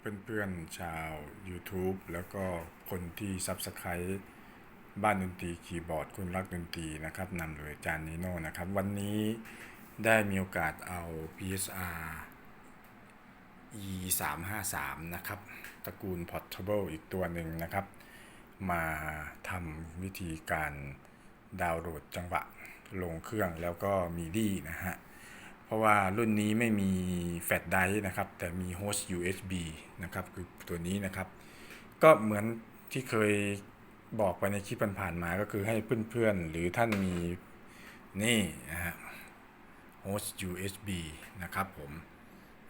เพื่อนๆชาว YouTube แล้วก็คนที่ Subscribe บ้านดนตรีคีย์บอร์ดคนรักดนตรีนะครับนำโดยจารย์นิโน่นะครับ วันนี้ได้มีโอกาสเอา PSR E 3 5 3 นะครับตระกูล Portable อีกตัวหนึ่งนะครับ มาทำวิธีการดาวน์โหลดจังหวะลงเครื่องแล้วก็มีดีนะฮะ เพราะว่ารุ่นนี้ไม่มีแฟลชไดร์นะครับ แต่มีโฮสต์ USB นะครับ คือตัวนี้นะครับ ก็เหมือนที่เคยบอกไปในคลิปผ่านๆมาก็คือให้เพื่อนๆ หรือท่านมีนี่นะฮะโฮสต์ USB นะครับผม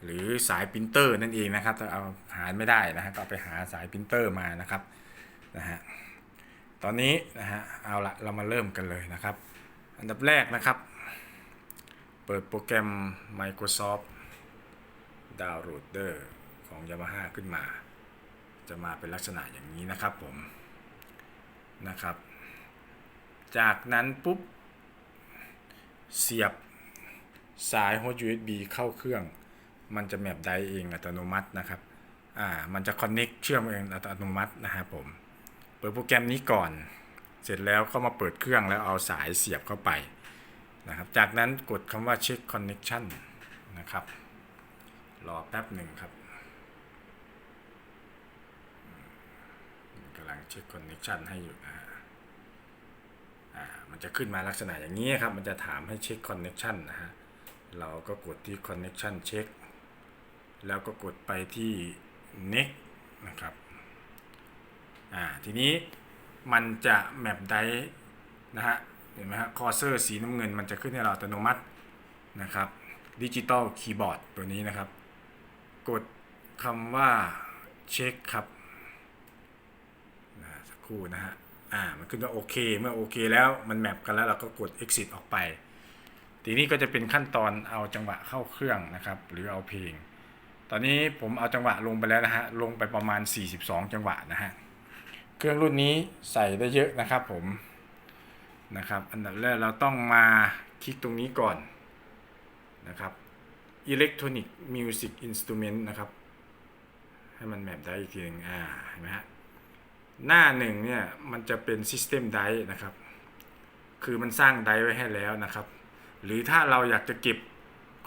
หรือสายปรินเตอร์นั่นเองนะครับถ้าเอาหาไม่ได้นะฮะก็ไปหาสายปรินเตอร์มานะครับนะฮะตอนนี้นะฮะเอาละเรามาเริ่มกันเลยนะครับ อันดับแรกนะครับ ปิดโปรแกรม Microsoft Downloader ของ Yamaha ขึ้นมา จะมาเป็นลักษณะอย่างนี้นะครับผมนะครับ จากนั้นปุ๊บ เสียบสาย Host USB เข้าเครื่อง มันจะแมปได้เองอัตโนมัตินะครับอ่ามันจะ connect เชื่อมเองอัตโนมัตินะครับผม เปิดโปรแกรมนี้ก่อน เสร็จแล้วก็มาเปิดเครื่องแล้วเอาสายเสียบเข้าไป นะครับ จากนั้นกดคำว่า check connection นะครับ รอแป๊บหนึ่งครับกำลังเช็ค connection ให้อยู่นะฮะอ่ามันจะขึ้นมาลักษณะอย่างนี้ครับ มันจะถามให้เช็ค connection นะฮะ เราก็กดที่ connection check แล้วก็กดไปที่ next นะครับอ่าทีนี้มันจะแมปได้นะฮะ เห็นไหมฮะคอเซอร์สีน้ำเงินมันจะขึ้นให้เราอัตโนมัตินะครับดิจิตอลคีย์บอร์ดตัวนี้นะครับ กดคำว่าเช็คครับนะสักครู่นะฮะอ่ามันขึ้นว่าโอเคเมื่อโอเคแล้วมันแมปกันแล้วเราก็กด exit ออกไป ทีนี้ก็จะเป็นขั้นตอนเอาจังหวะเข้าเครื่องนะครับ หรือเอาเพลง ตอนนี้ผมเอาจังหวะลงไปแล้วนะฮะลงไปประมาณ 42 จังหวะนะฮะเครื่องรุ่นนี้ใส่ได้เยอะนะครับผม นะครับอันดับแรกเราต้องมาคลิกตรงนี้ก่อนนะครับ Electronic Music Instrument นะครับ ให้มันแมปได้อีกทีหนึ่งอ่าเห็นไหมฮะหน้าหนึ่งเนี่ยมันจะเป็น System Drive นะครับ คือมันสร้างไดไว้ให้แล้วนะครับ หรือถ้าเราอยากจะเก็บ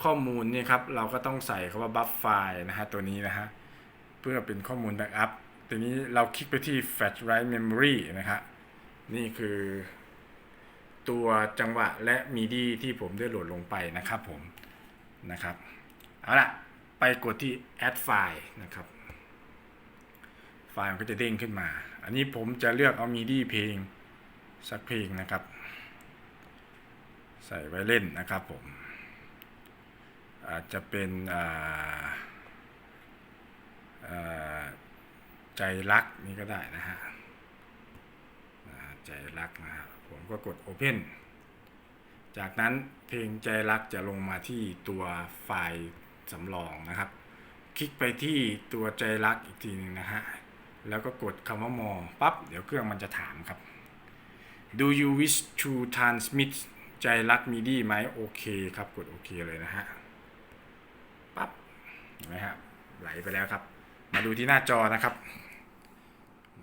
ข้อมูลนี่ครับ เราก็ต้องใส่คำว่า buff file นะฮะตัวนี้นะฮะ เพื่อเป็นข้อมูลแบ็กอัพทีนี้เราคลิกไปที่ flash write memory นะครับนี่คือ ตัวจังหวะและมีดีที่ผมได้โหลดลงไปนะครับผมนะครับเอาละไปกดที่ add file นะครับ ไฟล์มันก็จะเด้งขึ้นมา อันนี้ผมจะเลือกเอามีดีเพลงสักเพลงนะครับ ใส่ไว้เล่นนะครับผมอาจจะเป็นอ่าใจรักนี่ก็ได้นะฮะ ใจรักนะฮะผมก็กด Open จากนั้นเพลงใจรักจะลงมาที่ตัวไฟล์สำรองนะครับ คลิกไปที่ตัวใจรักอีกทีหนึงนะฮะแล้วก็กดคำว่ามอปั๊บเดี๋ยวเครื่องมันจะถามครับ Do you wish to transmit ใจรักมีดีไหมโอเคครับ กดโอเคเลยนะฮะปั๊บเห็นไหมครับไหลไปแล้วครับ มาดูที่หน้าจอนะครับ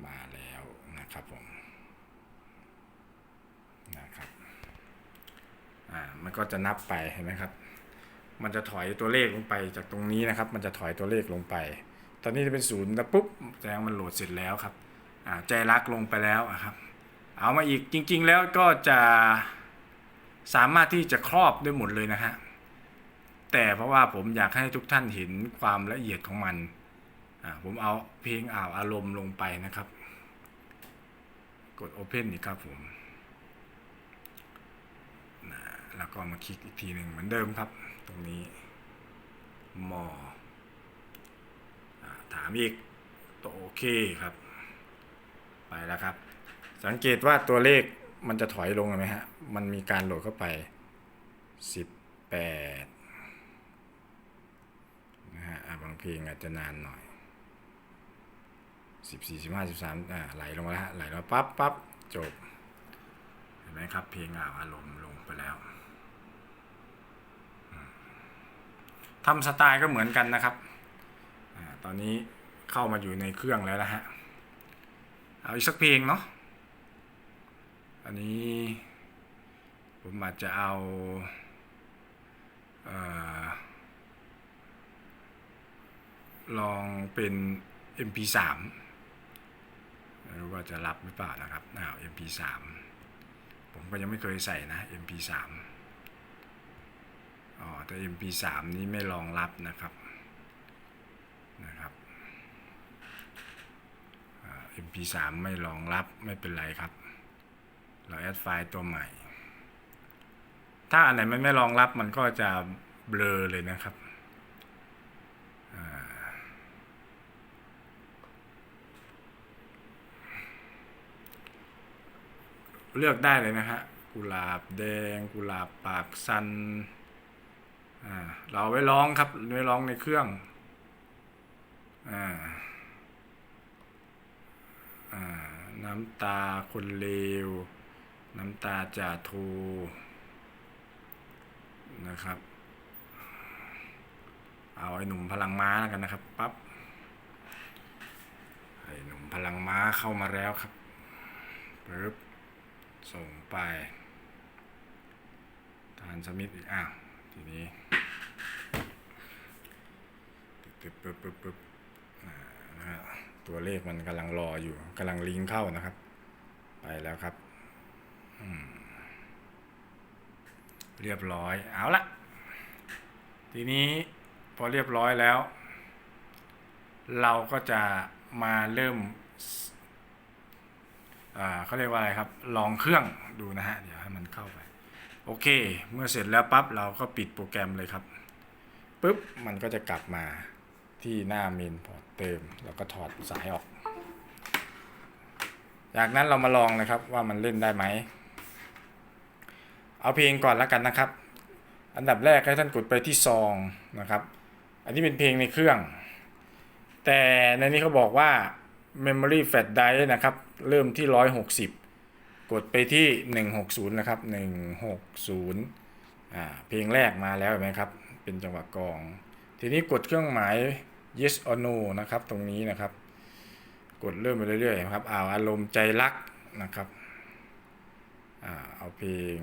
มาแล้วนะครับผม นะครับ อ่ามันก็จะนับไปเห็นไหมครับ มันจะถอยตัวเลขลงไปจากตรงนี้นะครับ มันจะถอยตัวเลขลงไป ตอนนี้จะเป็นศูนย์แล้วปุ๊บแสดงมันโหลดเสร็จแล้วครับอ่าใจรักลงไปแล้วครับ เอามาอีกจริง ๆ แล้วก็จะสามารถที่จะครอบได้หมดเลยนะฮะแต่เพราะว่าผมอยากให้ทุกท่านเห็นความละเอียดของมันอ่าผมเอาเพลงอ่าวอารมณ์ลงไปนะครับ กด Open อีกครับผมนะ แล้วก็มาคลิกอีกทีหนึ่งเหมือนเดิมครับ ตรงนี้มอถามอีกตัวโอเคครับ ไปแล้วครับ สังเกตว่าตัวเลขมันจะถอยลงไหมฮะ มันมีการโหลดเข้าไป 18นะฮะอะบางเพลงอาจจะนานหน่อย 14 15 13อ่าไหลลงมาแล้วฮะไหลลงปั๊บปั๊บจบ เห็นไหมครับ เพลงอ่าวอารมณ์ลงไปแล้วอืม ทำสไตล์ก็เหมือนกันนะครับอตอนนี้เข้ามาอยู่ในเครื่องแล้วนะฮะ เอาอีกสักเพลงเนาะ อันนี้ผมอาจจะเอาเออลองเป็น MP3 ไม่รู้ว่าจะรับหรือเปล่านะครับอ้าว MP3 ผมก็ยังไม่เคยใส่นะ MP3 อ๋อแต่ MP3 นี้ไม่รองรับนะครับนะครับอ่า MP3 ไม่รองรับไม่เป็นไรครับ เราแอดไฟล์ตัวใหม่ ถ้าอันไหนมันไม่รองรับมันก็จะเบลอเลยนะครับเลือกได้เลยนะฮะกุหลาบแดง กุหลาบปากซัน เราไว้ร้องครับไว้ร้องในเครื่องอ่าอ่าน้ำตาคนเลว น้ำตาจ่าโทนะครับ เอาไอ้หนุ่มพลังม้าแล้วกันนะครับปั๊บไอ้หนุ่มพลังม้าเข้ามาแล้วครับปึ๊บส่งไปทานสมิธอีกอ้าวทีนี้ ปึ๊บปึ๊บปึ๊บปึ๊บนะฮะตัวเลขมันกำลังรออยู่กำลังลิงก์เข้านะครับ ไปแล้วครับเรียบร้อยเอาละทีนี้พอเรียบร้อยแล้ว เราก็จะมาเริ่มอ่าเขาเรียกว่าอะไรครับ ลองเครื่องดูนะฮะ เดี๋ยวให้มันเข้าไป โอเค เมื่อเสร็จแล้วปั๊บเราก็ปิดโปรแกรมเลยครับปุ๊บมันก็จะกลับมา ที่หน้าเมนพอร์ตเติม แล้วก็ถอดสายออก จากนั้นเรามาลองนะครับว่ามันเล่นได้ไหม เอาเพลงก่อนแล้วกันนะครับ อันดับแรกให้ท่านกดไปที่ซองนะครับ อันนี้เป็นเพลงในเครื่อง แต่ในนี้เขาบอกว่า Memory Flash Drive นะครับ เริ่มที่ 160 กดไปที่ 160 นะครับ 160อ่าเพลงแรกมาแล้วเห็นไหมครับ เป็นจังหวะกอง ทีนี้กดเครื่องหมาย yes or no นะครับตรงนี้นะครับ กดเริ่มไปเรื่อยๆนะครับเอาอารมณ์ใจรักนะครับอ่าเอาเพลง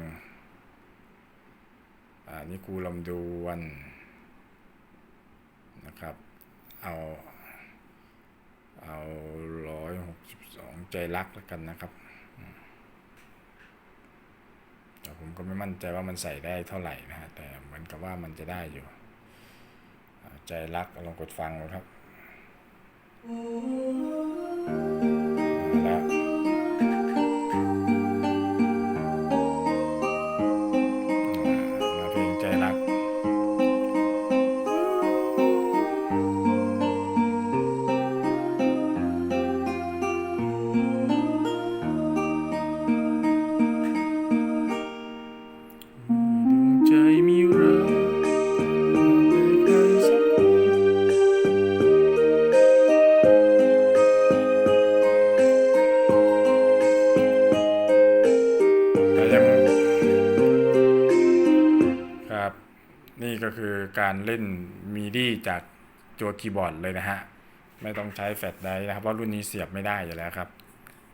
อ่านี่ครูลำดวนนะครับเอาเอาร้อยหกสิบสองใจรักแล้วกันนะครับแต่ผมก็ไม่มั่นใจว่ามันใส่ได้เท่าไหร่นะฮะแต่เหมือนกับว่ามันจะได้อยู่ ใจรักลองกดฟังดูครับแล้ว ก็คือการเล่นมีดีจากตัวคีย์บอร์ดเลยนะฮะ ไม่ต้องใช้แฟลชไดร์นะครับ เพราะรุ่นนี้เสียบไม่ได้อยู่แล้วครับ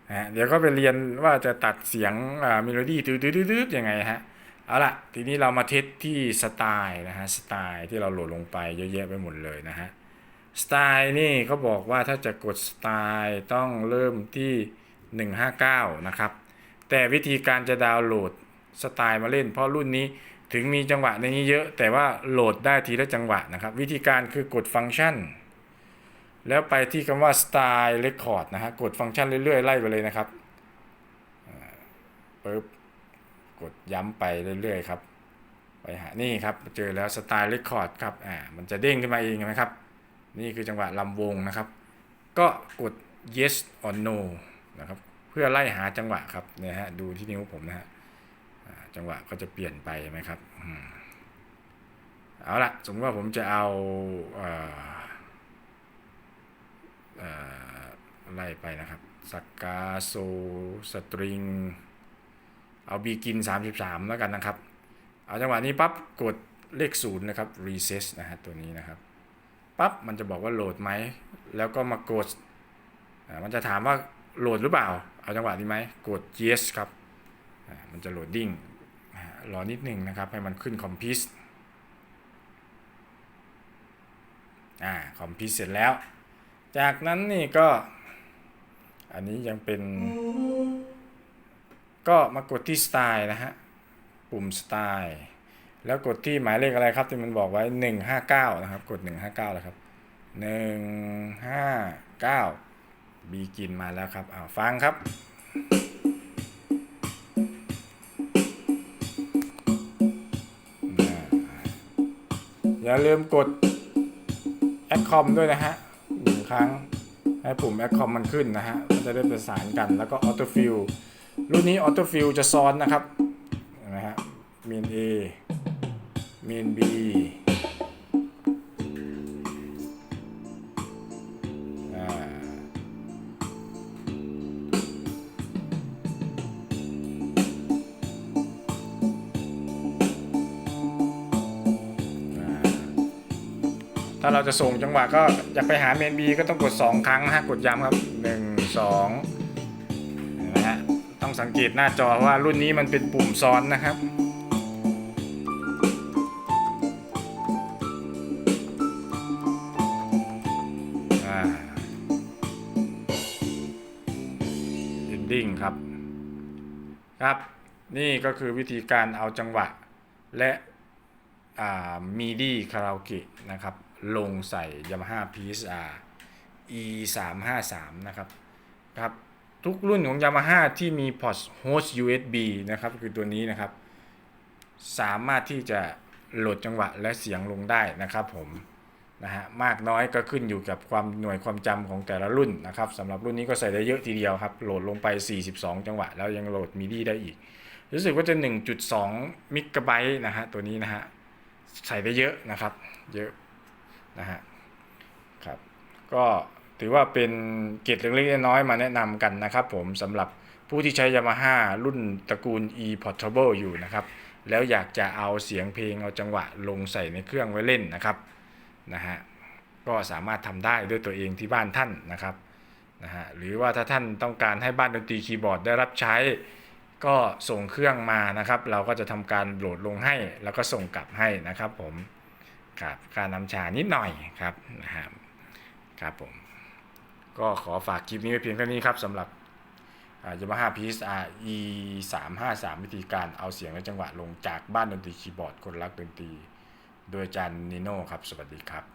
นะเดี๋ยวก็ไปเรียนว่าจะตัดเสียงอ่าเมโลดี้ตืดๆๆยังไงฮะ เอาล่ะ ทีนี้เรามาเทสที่สไตล์นะฮะ สไตล์ที่เราโหลดลงไปเยอะแยะไปหมดเลยนะฮะ สไตล์นี่เขาบอกว่าถ้าจะกดสไตล์ต้องเริ่มที่ 159 นะครับ แต่วิธีการจะดาวน์โหลดสไตล์มาเล่น เพราะรุ่นนี้ ถึงมีจังหวะในนี้เยอะ แต่ว่าโหลดได้ทีละจังหวะนะครับ วิธีการคือกดฟังก์ชัน แล้วไปที่คำว่า Style Record นะฮะกดฟังก์ชันเรื่อยๆ ไล่ไปเลยนะครับปึ๊บกดย้ำไปเรื่อยๆครับไปหานี่ครับเจอแล้ว Style Record ครับอ่ามันจะเด้งขึ้นมาเองนไหมครับ นี่คือจังหวะลำวงนะครับ ก็กด yes or no นะครับเพื่อไล่หาจังหวะครับเนี่ยฮะดูที่นิ้วผมนะฮะ จังหวะก็จะเปลี่ยนไปเห็นไหมครับอืมเอาละสมมติว่าผมจะเอาเอ่อเอ่อไล่ไปนะครับสกาโซสตริง เอาบีกิน 33 แล้วกันนะครับ เอาจังหวะนี้ปั๊บกดเลขศูนย์นะครับ reset นะฮะตัวนี้นะครับปั๊บมันจะบอกว่าโหลดไหม แล้วก็มากด มันจะถามว่าโหลดหรือเปล่า เอาจังหวะนี้ไหมกด yes ครับ มันจะโหลดดิ้งรอนิดหนึ่งนะครับ ให้มันขึ้นคอมพิวอ่าคอมพิวเสร็จแล้ว จากนั้นนี่ก็ อันนี้ยังเป็น ก็มากดที่สไตล์นะฮะ ปุ่มสไตล์แล้วกดที่หมายเลขอะไรครับที่มันบอกไว้ 159 นะครับ กด 159แล้วครับ 159บีกินมาแล้วครับอ้าวฟังครับ อย่าลืมกดแอคคอมด้วยนะฮะหนึ่งครั้งให้ปุ่มแอคคอมมันขึ้นนะฮะมันจะได้ประสานกันแล้วก็ออโต้ฟิลรุ่นนี้ออโต้ฟิลจะซ้อนนะครับเห็นะฮะมีน A มีน B ถ้าเราจะส่งจังหวะก็อยากไปหาเมนบีก็ต้องกด 2 ครั้งนะฮะกดย้ำครับ 1 2นะฮะต้องสังเกตหน้าจอว่ารุ่นนี้มันเป็นปุ่มซ้อนนะครับอ่า ending ครับ ครับ นี่ก็คือวิธีการเอาจังหวะและมีดีคาราโอเกะนะครับ ลงใส่ Yamaha PSR E 3 5 3นะครับครับ ทุกรุ่นของ Yamaha ที่มีพอร์ต host USB นะครับ คือตัวนี้นะครับ สามารถที่จะโหลดจังหวะและเสียงลงได้นะครับผมนะฮะมากน้อยก็ขึ้นอยู่กับความหน่วยความจำของแต่ละรุ่นนะครับสำหรับรุ่นนี้ก็ใส่ได้เยอะทีเดียวครับ โหลดลงไป 42 จังหวะ แล้วยังโหลดมิดีได้อีก รู้สึกว่าจะ 1.2 มิกะไบต์นะฮะตัวนี้นะฮะใส่ได้เยอะนะครับ เยอะ นะฮะครับก็ถือว่าเป็นเกร็ดเล็กๆน้อยๆมาแนะนำกันนะครับผมสำหรับผู้ที่ใช้ Yamaha รุ่นตระกูล e Portable อยู่นะครับแล้วอยากจะเอาเสียงเพลงเอาจังหวะลงใส่ในเครื่องไว้เล่นนะครับนะฮะก็สามารถทำได้ด้วยตัวเองที่บ้านท่านนะครับนะฮะหรือว่าถ้าท่านต้องการให้บ้านดนตรีคีย์บอร์ดได้รับใช้ ก็ส่งเครื่องมานะครับ เราก็จะทำการโหลดลงให้ แล้วก็ส่งกลับให้นะครับผม ครับค่าน้ำชานิดหน่อยครับนะครับครับผมก็ขอฝากคลิปนี้ไว้เพียงเท่านี้ครับสำหรับยามาฮ่าพีซอาร์ e 3 5 3วิธีการเอาเสียงและจังหวะลงจากบ้านดนตรีคีย์บอร์ดคนรักดนตรี โดยอาจารย์นิโน่ครับ สวัสดีครับ